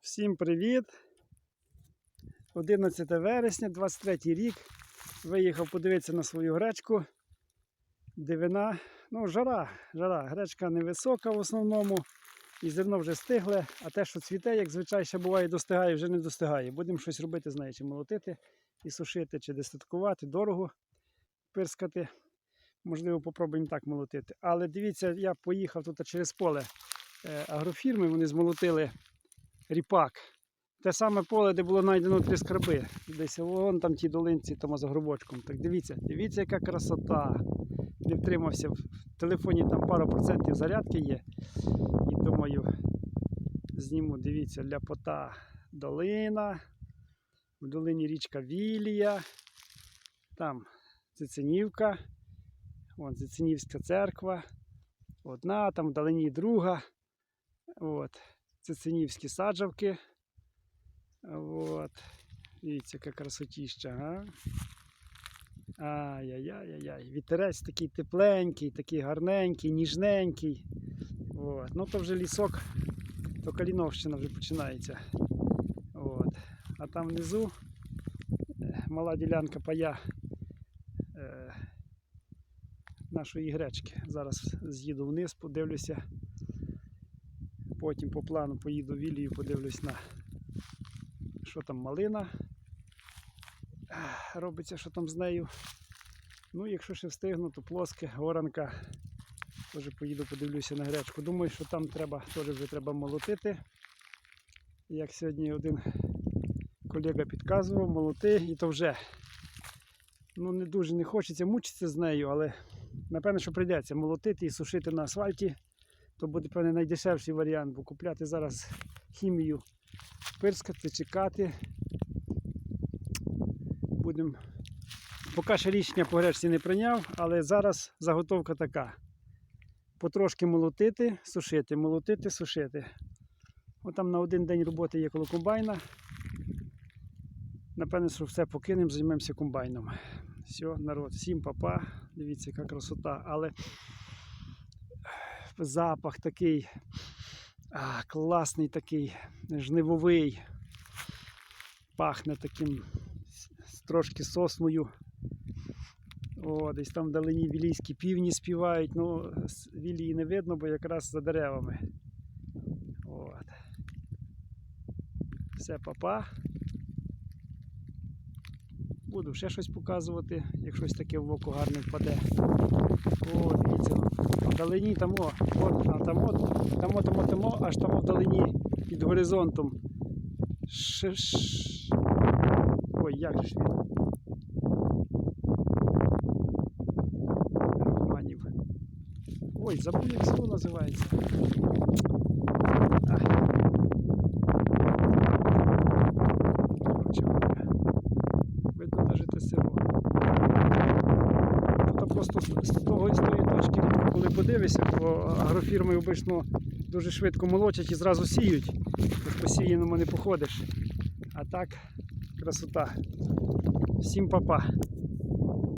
Всім привіт! 11 вересня, 23 рік. Виїхав подивитися на свою гречку. Дивина, ну, жара, жара. Гречка невисока в основному. І зерно вже стигле, а те, що цвіте, як звичайно, буває, достигає, вже не достигає. Будемо щось робити з нею, чи молотити і сушити, чи дестаткувати, дорого пирскати. Можливо, попробуємо так молотити. Але дивіться, я поїхав тут через поле е, агрофірми, вони змолотили ріпак. Те саме поле, де було знайдено три скарби. Десь вон там ті долинці, там за гробочком. Так дивіться, дивіться, яка красота. Не втримався. В телефоні там пару процентів зарядки є. І думаю, зніму, дивіться, ляпота долина. В долині річка Вілія. Там Цицинівка. Вон Цицинівська церква. Одна, там вдалині друга. От. Цицинівські саджавки. От. Дивіться, яка красотіща, а? Ай-яй-яй-яй. Вітерець такий тепленький, такий гарненький, ніжненький. От. Ну то вже лісок, то Каліновщина вже починається. От. А там внизу е, мала ділянка пая е, нашої гречки. Зараз з'їду вниз, подивлюся. Потім по плану поїду в Вілію, подивлюсь на що там малина. Робиться, що там з нею. Ну, якщо ще встигну, то плоске, горанка. Теж поїду, подивлюся на гречку. Думаю, що там треба, теж вже треба молотити. Як сьогодні один колега підказував, молоти і то вже. Ну, не дуже не хочеться мучитися з нею, але напевно, що прийдеться молотити і сушити на асфальті то буде певне найдешевший варіант, бо купляти зараз хімію, пирскати, чекати. Будемо. Поки ще рішення по гречці не прийняв, але зараз заготовка така. Потрошки молотити, сушити, молотити, сушити. От там на один день роботи є коло комбайна. Напевне, що все покинемо, займемося комбайном. Все, народ, всім папа. Дивіться, яка красота. Але запах такий а, класний такий, жнивовий. Пахне таким трошки сосною. О, десь там вдалині вілійські півні співають. Ну, вілії не видно, бо якраз за деревами. От. Все, папа. Буду ще щось показувати, як щось таке в око гарне впаде. О, дивіться, вдалині там, о, от, а там от, там от, там от, там аж там вдалині під горизонтом. Ш, ш... Ой, як же він. Ой, забув, як село називається. Ах. Коротше говоря, видно навіть те село. Тут просто з того з тої точки, коли подивишся, то агрофірми обично дуже швидко молочать і зразу сіють. По сіяному не походиш. А так, красота. Всім папа.